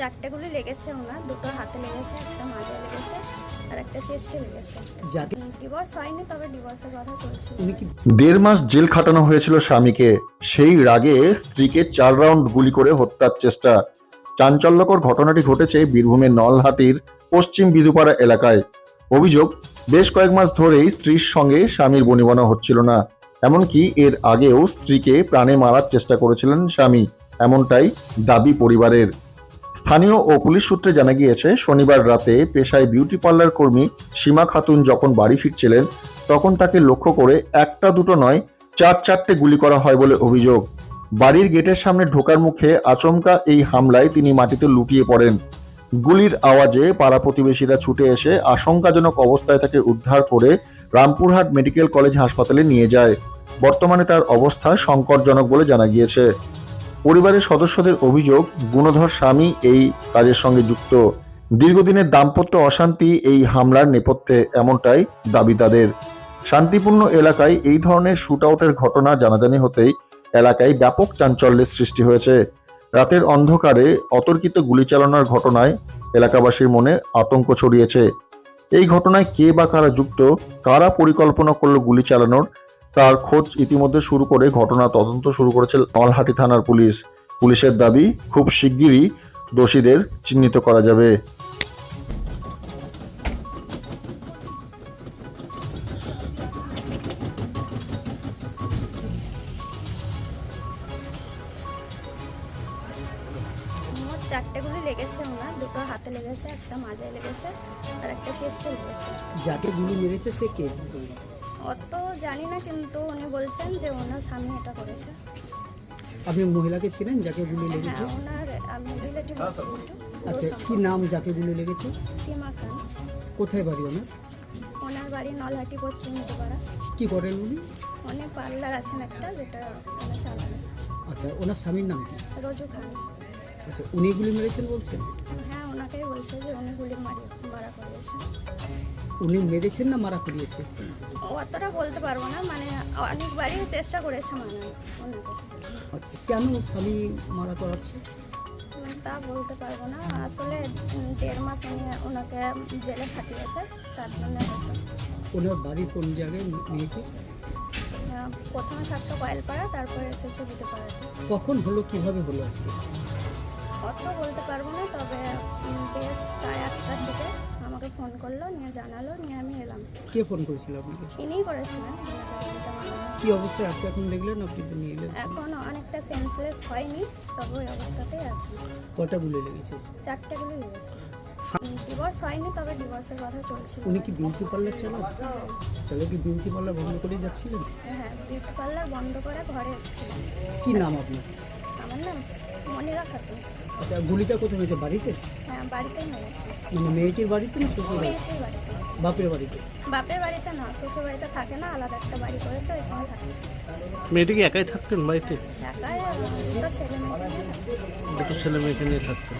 চারটে গুলি লেগেছে ওনার দুটো হাতে লেগেছে একটা মাজায় লেগেছে আর একটা চেস্টে লেগেছে। ডিভোর্স হয়নি তবে ডিভোর্সের কথা চলছিল। দেড় মাস জেল খাটানো হয়েছিল স্বামীকে। সেই রাগে স্ত্রীকে চার রাউন্ড গুলি করে হত্যার চেষ্টা। চাঞ্চল্যকর ঘটনাটি ঘটেছে বীরভূমের নলহাটির পশ্চিম বিধুপাড়া এলাকায়। অভিযোগ বেশ কয়েক মাস ধরেই স্ত্রীর সঙ্গে স্বামীর বনিবনা হচ্ছিল না। এমনকি এর আগেও স্ত্রীকে প্রাণে মারার চেষ্টা করেছিলেন স্বামী। এমনটাই দাবি পরিবারের। স্থানীয় ও পুলিশ সূত্রে জানা গিয়েছে, শনিবার রাতে পেশায় বিউটি পার্লার কর্মী সীমা খাতুন যখন বাড়ি ফিরছিলেন, তখন তাকে লক্ষ্য করে একটা দুটো নয়, চার চারটে গুলি করা হয় বলে অভিযোগ। বাড়ির গেটের সামনে ঢোকার মুখে আচমকা এই হামলায় তিনি মাটিতে লুটিয়ে পড়েন। গুলির আওয়াজে পাড়া প্রতিবেশীরা ছুটে এসে আশঙ্কাজনক অবস্থায় তাকে উদ্ধার করে রামপুরহাট মেডিকেল কলেজ হাসপাতালে নিয়ে যায়। বর্তমানে তার অবস্থা সংকটজনক বলে জানা গিয়েছে। পরিবারের সদস্যদের অভিযোগ, গুণধর স্বামী এই কাজের সঙ্গে যুক্ত। দীর্ঘদিনের দাম্পত্য অশান্তি এই হামলার নেপথ্যে এমনটাই দাবি তাদের। শান্তিপূর্ণ এলাকায় এই ধরনের শুট আউটের ঘটনা জানাজানি হতেই এলাকায় ব্যাপক চাঞ্চল্যের সৃষ্টি হয়েছে। রাতের অন্ধকারে অতর্কিত গুলি চালানোর ঘটনায় এলাকাবাসীর মনে আতঙ্ক ছড়িয়েছে। এই ঘটনায় কে বা কারা যুক্ত, কারা পরিকল্পনা করল গুলি চালানোর তার খোঁজ ইতিমধ্যে শুরু করে ঘটনা তদন্ত শুরু করেছে নলহাটি থানার পুলিশ। পুলিশের দাবি খুব শিগগিরই দোষীদের চিহ্নিত করা যাবে। চারটে গুলি লেগেছে ওনার দুটো হাতে লেগেছে একটা মাজায় লেগেছে আর একটা চেস্টে লেগেছে। যাকে গুলি মেরেছে সে কে? অত জানি না কিন্তু উনি বলছেন যে ওনার স্বামী এটা করেছে। আপনি মহিলাকে ছিলেন যাকে গুলি লেগেছে? হ্যাঁ ওনার আমি রিলেটিভ আছি একটু আচ্ছা কি নাম যাকে গুলি লেগেছে? সীমা খান। কোথায় বাড়ি ওনার? ওনার বাড়ি নলহাটি পশ্চিম মেদিনীপাড়া কি করেন উনি? অনেক পার্লার আছেন একটা যেটা চালান। আচ্ছা ওনার স্বামীর নাম কি? রোজু খান। আচ্ছা উনি গুলি মেরেছেন বলছেন? হ্যাঁ ওনাকেই বলছে যে উনি গুলি মারি মারা করিয়েছে উনি মেরেছেন না মারা করিয়েছে? অতটা বলতে পারব না মানে অনেকবারই চেষ্টা করেছে মানে আচ্ছা কেন স্বামী মারা করাচ্ছে? তা বলতে পারব না আসলে দেড় মাস উনি ওনাকে জেলে খাটিয়েছে তার জন্য ওনার বাড়ি কোন জায়গায় মেয়েকে প্রথমে থাকতো কয়েলপাড়া তারপরে এসেছে বুধপাড়াতে কখন হলো কীভাবে হলো আজকে? অত বলতে পারব না তবে বেশ সাড়ে আটটার দিকে ফোন করল নিয়ে জানালো নিয়ে আমি এলাম। কে ফোন করেছিল আপনাকে? ইনিই করেছিলেন। কি অবস্থায় আছে এখন দেখলেন আপনি তো নিয়ে এলেন? এখন অনেকটা সেন্সলেস হয়নি তবে ওই অবস্থাতেই আছে। কটা গুলি লেগেছে? চারটে গুলি লেগেছে। ডিভোর্স হয়নি তবে ডিভোর্সের কথা চলছিল। উনি কি বিউটি পার্লার চালান? তাহলে কি বিউটি পার্লার বন্ধ করে যাচ্ছিলেন? হ্যাঁ বিউটি পার্লার বন্ধ করে ঘরে এসেছিল কি নাম আপনার? আমার নাম মনিরা খাতুন। আচ্ছা গুলিটা কোথায় হয়েছে বাড়িতে? হ্যাঁ বাড়িতেই মেরেছে মানে মেয়েটির বাড়িতে না শ্বশুর বাড়িতে? মেয়েটির বাড়িতে। বাপের বাড়িতে? বাপের বাড়িতে না শ্বশুর বাড়িতে থাকে না আলাদা একটা বাড়ি করেছে ওইখানে থাকে। মেয়েটি কি একাই থাকতেন বাড়িতে? একাই দুটো ছেলে মেয়েকে নিয়ে থাকে। দুটো ছেলে মেয়েকে নিয়ে থাকতেন।